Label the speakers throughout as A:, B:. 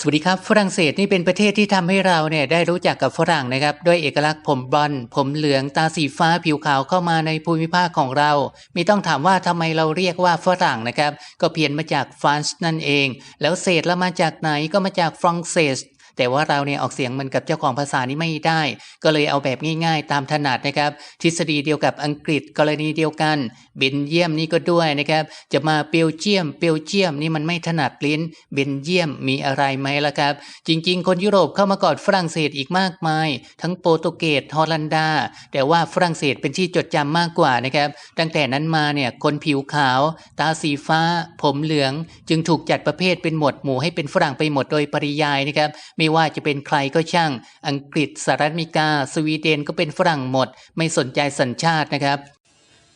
A: สวัสดีครับ ฝรั่งเศสนี่เป็นประเทศที่ทำให้เราเนี่ยได้รู้จักกับฝรั่งนะครับ ด้วยเอกลักษณ์ผมบลอนด์ผมเหลืองตาสีฟ้าผิวขาวเข้ามาในภูมิภาคของเรา ไม่ต้องถามว่าทำไมเราเรียกว่าฝรั่งนะครับ ก็เพียนมาจากฟรานซ์นั่นเอง แล้วเศษแล้วมาจากไหนก็มาจากฝรั่งเศส แต่ว่าเราเนี่ยออกเสียงเหมือนกับเจ้าของภาษานี้ไม่ได้ ก็เลยเอาแบบง่ายๆ ตามถนัดนะครับ ทฤษฎีเดียวกับอังกฤษกรณีเดียวกันเบนเยียมนี่ก็ด้วยนะครับ จะมาเปลเจียม เปลเจียมนี่มันไม่ถนัดลิ้นเบนเยียมมีอะไรไหมล่ะครับ จริง ๆ คนยุโรปเข้ามาก่อนฝรั่งเศสอีกมากมาย ทั้งโปรตุเกสฮอลันดา แต่ว่าฝรั่งเศสเป็นที่จดจำมากกว่านะครับ ตั้งแต่นั้นมาเนี่ยคนผิวขาว ตาสีฟ้า ผมเหลือง จึงถูกจัดประเภทเป็นหมวดหมู่ให้เป็นฝรั่งไปหมดโดยปริยายนะครับมีไม่ว่าจะเป็นใครก็ช่าง อังกฤษสหรัฐอเมริกา สวีเดนก็เป็นฝรั่งหมด ไม่สนใจสัญชาตินะครับ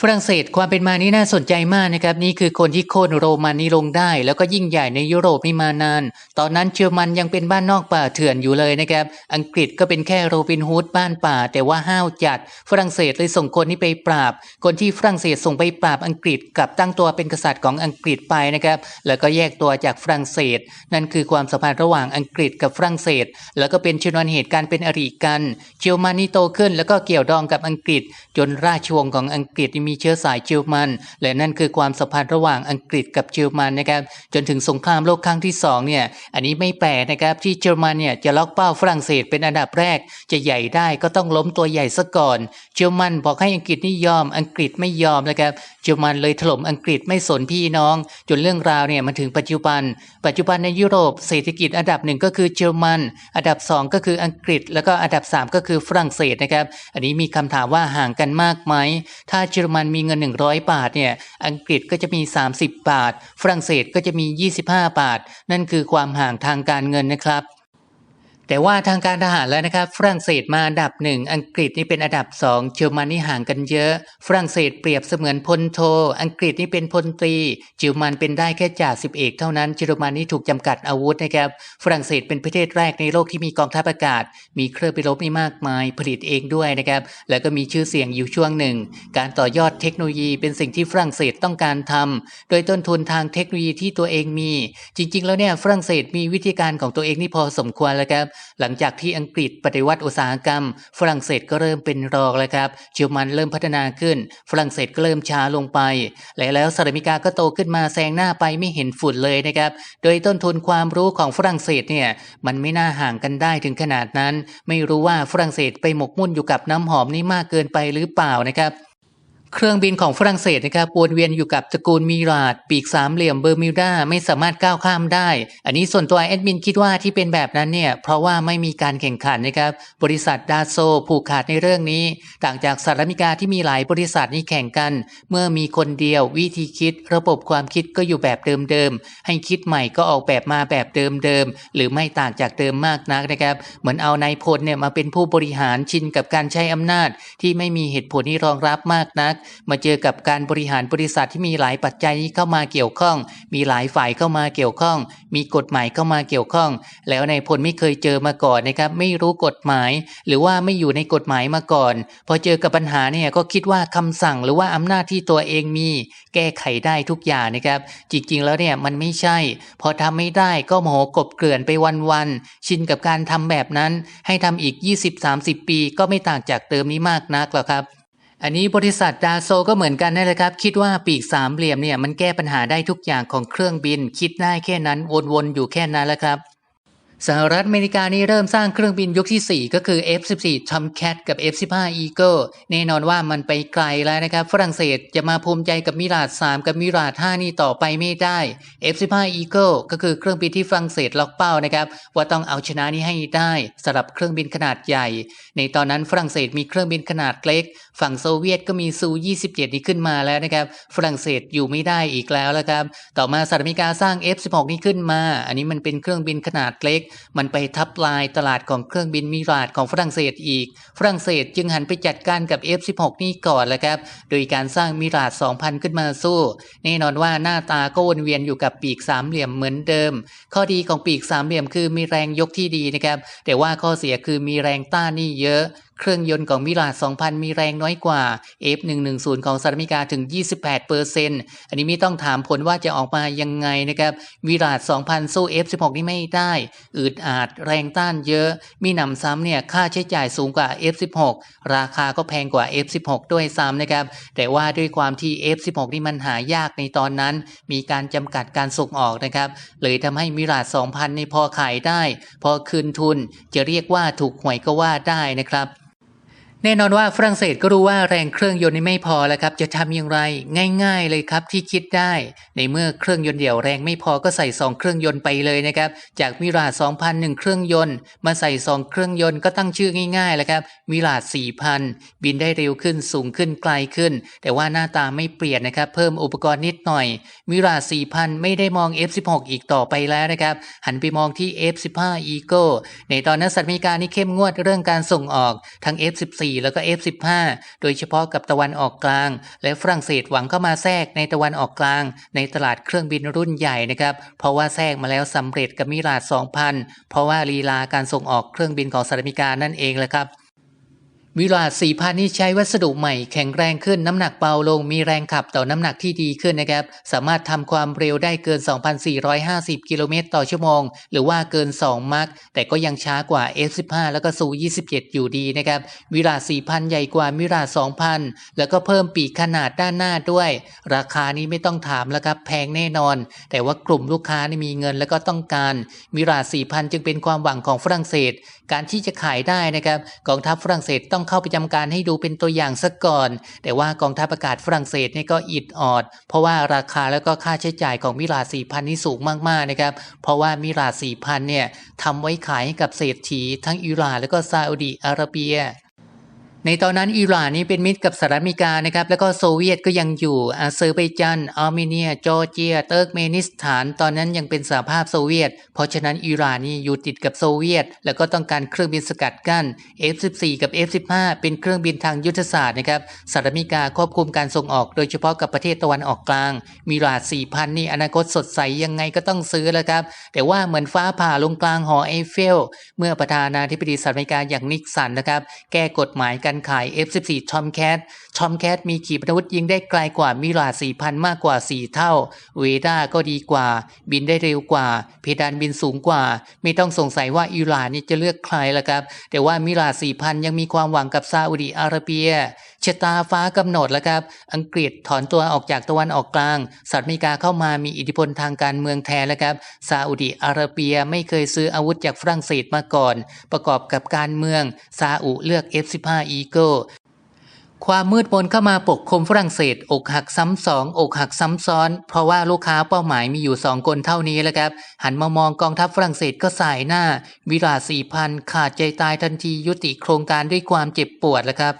A: ฝรั่งเศสความเป็นมานี่น่าสนใจมากนะครับ นี่คือคนที่โค่นโรมันนี่ลงได้ แล้วก็ยิ่งใหญ่ในยุโรปนี่มานาน ตอนนั้นเชอร์มันยังเป็นบ้านนอกป่าเถื่อนอยู่เลยนะครับ อังกฤษก็เป็นแค่โรบินฮูดบ้านป่า แต่ว่าห้าวจัด ฝรั่งเศสเลยส่งคนนี้ไปปราบ คนที่ฝรั่งเศสส่งไปปราบอังกฤษกลับตั้งตัวเป็นกษัตริย์ของอังกฤษไปนะครับ แล้วก็แยกตัวจากฝรั่งเศส นั่นคือความสัมพันธ์ระหว่างอังกฤษกับฝรั่งเศส แล้วก็เป็นชนวนเหตุการณ์เป็นอริกันเชอร์มันนี่โตขึ้น แล้วก็เกี่ยวดองกับอังกฤษ จนราชวงศ์ของอังกฤษมีเชื้อสายเชอรมันและนั่นคือความสัมพันธ์ระหว่างอังกฤษกับเชอรมันนะครับจนถึงสงครามโลกครั้งที่สองเนี่ยอันนี้ไม่แปลกนะครับที่เยอรมันเนี่ยจะล็อกเป้าฝรั่งเศสเป็นอันดับแรก จะใหญ่ได้ก็ต้องล้มตัวใหญ่ซะก่อนเยอรมันบอกให้อังกฤษนี่ยอม อังกฤษไม่ยอมนะครับเยอรมันเลยถล่มอังกฤษไม่สนพี่น้อง จนเรื่องราวเนี่ยมาถึงปัจจุบัน ปัจจุบันในยุโรปเศรษฐกิจอันดับหนึ่งก็คือเยอรมัน อันดับสองก็คืออังกฤษ แล้วก็อันดับสามก็คือฝรั่งเศสนะครับ อันนี้มีคำถามว่าห่างกันมากไหม ถ้าเยอรมันมีเงิน 100 บาทเนี่ยอังกฤษก็จะมี 30 บาท ฝรั่งเศสก็จะมี 25 บาท นั่นคือความห่างทางการเงินนะครับ แต่ว่าทางการทหารแล้วนะครับ ฝรั่งเศสมาอันดับหนึ่งอังกฤษนี่เป็นอันดับสองเยอรมันนี่ห่างกันเยอะ ฝรั่งเศสเปรียบเสมือนพลโท อังกฤษนี่เป็นพลตรีเยอรมันเป็นได้แค่จ่าสิบเอกเท่านั้นเยอรมันนี่ถูกจำกัดอาวุธนะครับ ฝรั่งเศสเป็นประเทศแรกในโลกที่มีกองทัพอากาศ มีเครื่องบินรบนี่มากมาย ผลิตเองด้วยนะครับ แล้วก็มีชื่อเสียงอยู่ช่วงหนึ่ง การต่อยอดเทคโนโลยีเป็นสิ่งที่ฝรั่งเศสต้องการทำโดยต้นทุนทางเทคโนโลยีที่ตัวเองมี จริง ๆ แล้วเนี่ยฝรั่งเศสมีวิธีการของตัวเองนี่พอสมควรแล้วครับหลังจากที่อังกฤษปฏิวัติอุตสาหกรรม ฝรั่งเศสก็เริ่มเป็นรองแล้วครับเยอรมันเริ่มพัฒนาขึ้น ฝรั่งเศสก็เริ่มช้าลงไป และแล้วสหรัฐอเมริกาก็โตขึ้นมาแซงหน้าไปไม่เห็นฝุ่นเลยนะครับ โดยต้นทุนความรู้ของฝรั่งเศสเนี่ยมันไม่น่าห่างกันได้ถึงขนาดนั้น ไม่รู้ว่าฝรั่งเศสไปหมกมุ่นอยู่กับน้ำหอมนี่มากเกินไปหรือเปล่านะครับ เครื่องบินของฝรั่งเศสนะครับวนเวียนอยู่กับตระกูลมิราดปีกสามเหลี่ยมเบอร์มิวดาไม่สามารถก้าวข้ามได้ อันนี้ส่วนตัวแอดมินคิดว่าที่เป็นแบบนั้นเนี่ยเพราะว่าไม่มีการแข่งขันนะครับบริษัทดาโซผูกขาดในเรื่องนี้ ต่างจากสหรัฐอเมริกาที่มีหลายบริษัทนี่แข่งกัน เมื่อมีคนเดียววิธีคิด ระบบความคิดก็อยู่แบบเดิมๆให้คิดใหม่ก็ออกแบบมาแบบเดิมๆหรือไม่ต่างจากเดิมมากนักนะครับเหมือนเอานายพลเนี่ยมาเป็นผู้บริหารชินกับการใช้อำนาจที่ไม่มีเหตุผลที่รองรับมากนักมาเจอกับการบริหารบริษัทที่มีหลายปัจจัยเข้ามาเกี่ยวข้อง มีหลายฝ่ายเข้ามาเกี่ยวข้อง มีกฎหมายเข้ามาเกี่ยวข้อง แล้วนายพลไม่เคยเจอมาก่อนนะครับ ไม่รู้กฎหมาย หรือว่าไม่อยู่ในกฎหมายมาก่อน พอเจอกับปัญหาเนี่ยก็คิดว่าคำสั่งหรือว่าอำนาจที่ตัวเองมี แก้ไขได้ทุกอย่างนะครับ จริงๆแล้วเนี่ยมันไม่ใช่ พอทำไม่ได้ก็โมโหกบเกลื่อนไปวันๆชินกับการทำแบบนั้น ให้ทำอีก 20-30 ปีก็ไม่ต่างจากเดิมนี้มากนักหรอกครับ อันนี้บริษัทดาโซก็เหมือนกันนั่นแหละครับ คิดว่าปีกสามเหลี่ยมเนี่ยมันแก้ปัญหาได้ทุกอย่างของเครื่องบิน คิดได้แค่นั้นวนๆอยู่แค่นั้นแหละครับ สหรัฐอเมริกานี่เริ่มสร้างเครื่องบินยุคที่ 4 ก็คือ F14 Tomcat กับ F15 Eagle แน่นอนว่ามันไปไกลแล้วนะครับ ฝรั่งเศสจะมาภูมิใจกับมิราด3กับมิราด5นี่ต่อไปไม่ได้ F15 Eagle ก็คือเครื่องบินที่ฝรั่งเศสล็อกเป้านะครับว่าต้องเอาชนะนี้ให้ได้สำหรับเครื่องบินขนาดใหญ่ ในตอนนั้นฝรั่งเศสมีเครื่องบินขนาดเล็ก ฝั่งโซเวียตก็มีซู 27 นี้ขึ้นมาแล้วนะครับฝรั่งเศสอยู่ไม่ได้อีกแล้วแล้วครับต่อมาสหรัฐอเมริกาสร้าง F16 นี้ขึ้นมา อันนี้มันเป็นเครื่องบินขนาดเล็กมันไปทับลายตลาดของเครื่องบินมิราดของฝรั่งเศสอีก ฝรั่งเศสจึงหันไปจัดการกับ F16 นี่ก่อนแล้วครับ โดยการสร้างมิราด2,000 ขึ้นมาสู้ แน่นอนว่าหน้าตาก็วนเวียนอยู่กับปีกสามเหลี่ยมเหมือนเดิม ข้อดีของปีกสามเหลี่ยมคือมีแรงยกที่ดีนะครับ แต่ว่าข้อเสียคือมีแรงต้านนี่เยอะ เครื่องยนต์ของมิราด2,000 มีแรงน้อยกว่า F110 ของสหรัฐอเมริกาถึง 28เปอร์เซ็นต์อันนี้ไม่ต้องถามผลว่าจะออกมายังไงนะครับมิราด2,000 สู้ F16 นี่ไม่ได้ อืดอาดแรงต้านเยอะ มีหนำซ้ำเนี่ยค่าใช้จ่ายสูงกว่า F16 ราคาก็แพงกว่า F16 ด้วยซ้ำนะครับ แต่ว่าด้วยความที่ F16 นี่มันหายากในตอนนั้น มีการจำกัดการส่งออกนะครับ เลยทำให้มิราด2,000ในพอขายได้ พอคืนทุนจะเรียกว่าถูกหวยก็ว่าได้นะครับ แน่นอนว่าฝรั่งเศสก็รู้ว่าแรงเครื่องยนต์นี่ไม่พอแล้วครับ จะทำอย่างไรง่าย ๆ เลยครับที่คิดได้ ในเมื่อเครื่องยนต์เดี่ยวแรงไม่พอก็ใส่ 2 เครื่องยนต์ไปเลยนะครับ จากมิราด2,000 1เครื่องยนต์ มาใส่ 2 เครื่องยนต์ก็ตั้งชื่อง่ายๆแล้วครับมิราด4,000บินได้เร็วขึ้นสูงขึ้นไกลขึ้น แต่ว่าหน้าตาไม่เปลี่ยนนะครับ เพิ่มอุปกรณ์นิดหน่อยมิราด4,000ไม่ได้มอง F16 อีกต่อไปแล้วนะครับหันไปมองที่ F15 Eagle ในตอนนั้นสหรัฐอเมริกานี่เข้มงวดเรื่องการส่งออกทั้ง F14 แล้วก็ F15 โดยเฉพาะกับตะวันออกกลาง และฝรั่งเศสหวังเข้ามาแทรกในตะวันออกกลาง ในตลาดเครื่องบินรุ่นใหญ่นะครับ เพราะว่าแทรกมาแล้วสำเร็จกับมิราด 2,000 เพราะว่าลีลาการส่งออกเครื่องบินของสหรัฐอเมริกานั่นเองแหละครับ วิลาด4,000นี่ใช้วัสดุใหม่แข็งแรงขึ้นน้ำหนักเบาลงมีแรงขับต่อน้ำหนักที่ดีขึ้นนะครับ สามารถทำความเร็วได้เกิน 2,450 กิโลเมตรต่อชั่วโมง หรือว่าเกิน 2 มัคแต่ก็ยังช้ากว่า F15 แล้วก็ซู27 อยู่ดีนะครับ วิลาด4,000ใหญ่กว่ามิราด2,000 แล้วก็เพิ่มปีกขนาดด้านหน้าด้วย ราคานี้ไม่ต้องถามแล้วครับแพงแน่นอน แต่ว่ากลุ่มลูกค้านี่มีเงินแล้วก็ต้องการมิราด4,000จึงเป็นความหวังของฝรั่งเศสการที่จะขายได้นะครับกองทัพฝรั่งเศสต้องเข้าไปจำการให้ดูเป็นตัวอย่างซะก่อน แต่ว่ากองทัพอากาศฝรั่งเศสเนี่ยก็อิดออด เพราะว่าราคาแล้วก็ค่าใช้จ่ายของมิราสี่พันี่สูงมากๆนะครับเพราะว่ามิราสี่พันเนี่ยทำไว้ขายให้กับเศรษฐีทั้งอิหร่านแล้วก็ซาอุดีอาระเบีย ในตอนนั้นอิหร่านนี่เป็นมิตรกับสหรัฐอเมริกานะครับแล้วก็โซเวียตก็ยังอยู่อาเซอร์ไบจันอาร์เมเนีย จอร์เจีย เติร์กเมนิสถาน ตอนนั้นยังเป็นสหภาพโซเวียต เพราะฉะนั้นอิหร่านนี่อยู่ติดกับโซเวียต แล้วก็ต้องการเครื่องบินสกัดกั้น F14 กับ F15 เป็นเครื่องบินทางยุทธศาสตร์นะครับสหรัฐอเมริกาควบคุมการส่งออกโดยเฉพาะกับประเทศตะวันออกกลางมิราด4,000 นี่อนาคตสดใสยังไงก็ต้องซื้อแล้วครับแต่ว่าเหมือนฟ้าผ่าลงกลางหอไอเฟล เมื่อประธานาธิบดีสหรัฐอเมริกาอย่างนิกสันนะครับแก้กฎหมายกันารขาย F14 ชอมแคทชอมแคทมีขีปนาวุธยิงได้ไกลกว่ามิราด4,000 มากกว่า 4 เท่า เวด้าก็ดีกว่า บินได้เร็วกว่า เพดานบินสูงกว่า ไม่ต้องสงสัยว่าอิหร่านนี่จะเลือกใครละครับ แต่ว่ามิราด4,000 ยังมีความหวังกับซาอุดีอาระเบีย ชะตาฟ้ากำหนดแล้วครับ อังกฤษถอนตัวออกจากตะวันออกกลางสหรัฐอเมริกาเข้ามามีอิทธิพลทางการเมืองแทนแล้วครับซาอุดีอาระเบียไม่เคยซื้ออาวุธจากฝรั่งเศสมาก่อน ประกอบกับการเมืองซาอุเลือก F15 Eagle ความมืดมนเข้ามาปกคลุมฝรั่งเศส อกหักซ้ำสองอกหักซ้ำซ้อน เพราะว่าลูกค้าเป้าหมายมีอยู่สองคนเท่านี้แล้วครับ หันมามองกองทัพฝรั่งเศสก็สายหน้า วิราสี่พันขาดใจตายทันทียุติโครงการด้วยความเจ็บปวดแล้วครับ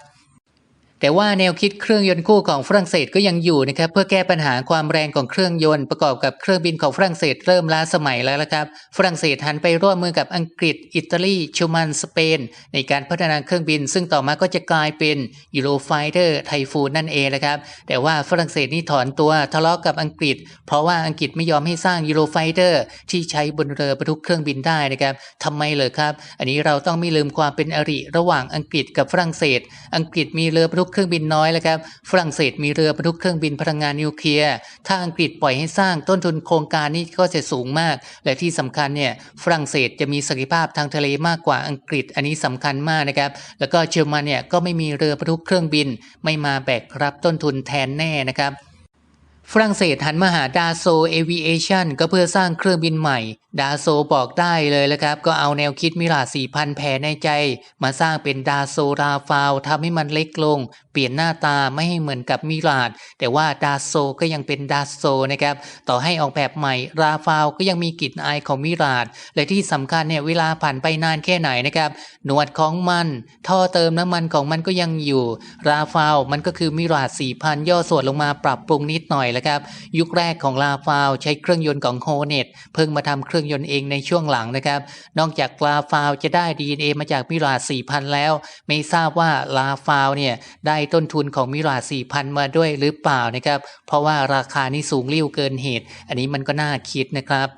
A: แต่ว่าแนวคิดเครื่องยนต์คู่ของฝรั่งเศสก็ยังอยู่นะครับเพื่อแก้ปัญหาความแรงของเครื่องยนต์ประกอบกับเครื่องบินของฝรั่งเศสเริ่มล้าสมัยแล้วละครับฝรั่งเศสหันไปร่วมมือกับอังกฤษ อิตาลีชูมันสเปน ในการพัฒนาเครื่องบิน ซึ่งต่อมาก็จะกลายเป็นยูโรไฟเตอร์ไทฟูนนั่นเองนะครับแต่ว่าฝรั่งเศสนี่ถอนตัวทะเลาะกับอังกฤษ เพราะว่าอังกฤษไม่ยอมให้สร้างยูโรไฟเตอร์ที่ใช้บนเรือบรรทุกเครื่องบินได้นะครับทำไมเลยครับ อันนี้เราต้องไม่ลืมความเป็นอริระหว่างอังกฤษกับฝรั่งเศส อังกฤษมีเรือบรรทุกเครื่องบินน้อยแล้วครับ ฝรั่งเศสมีเรือบรรทุกเครื่องบินพลังงานนิวเคลียร์ ถ้าอังกฤษปล่อยให้สร้างต้นทุนโครงการนี้ก็จะสูงมาก และที่สำคัญเนี่ยฝรั่งเศสจะมีศักยภาพทางทะเลมากกว่าอังกฤษ อันนี้สำคัญมากนะครับ แล้วก็เยอรมันเนี่ยก็ไม่มีเรือบรรทุกเครื่องบิน ไม่มาแบกรับต้นทุนแทนแน่นะครับ ฝรั่งเศสหันมาหาดาโซเอวิเอชันก็เพื่อสร้างเครื่องบินใหม่ ดาโซบอกได้เลยแล้วครับ ก็เอาแนวคิดมิรา4,000แผ่ในใจ มาสร้างเป็นดาโซราฟาวทำให้มันเล็กลง เปลี่ยนหน้าตาไม่ให้เหมือนกับมิราดแต่ว่าดาโซก็ยังเป็นดาโซนะครับ ต่อให้ออกแบบใหม่ ราฟาวก็ยังมีกลิ่นอายของมิราดและที่สำคัญเนี่ยเวลาผ่านไปนานแค่ไหนนะครับ หนวดของมัน ท่อเติมน้ำมันของมันก็ยังอยู่ ราฟาวมันก็คือมิราด4,000ย่อส่วนลงมาปรับปรุงนิดหน่อยแล้วครับ ยุคแรกของลาฟาวใช้เครื่องยนต์ของโฮเนตเพิ่งมาทำเครื่องยนต์เองในช่วงหลังนะครับ นอกจากลาฟาวจะได้ DNA มาจากมิราสี่พันแล้ว ไม่ทราบว่าลาฟาวเนี่ยได้ต้นทุนของมิราสี่พันมาด้วยหรือเปล่านะครับ เพราะว่าราคานี่สูงริ่วเกินเหตุ อันนี้มันก็น่าคิดนะครับ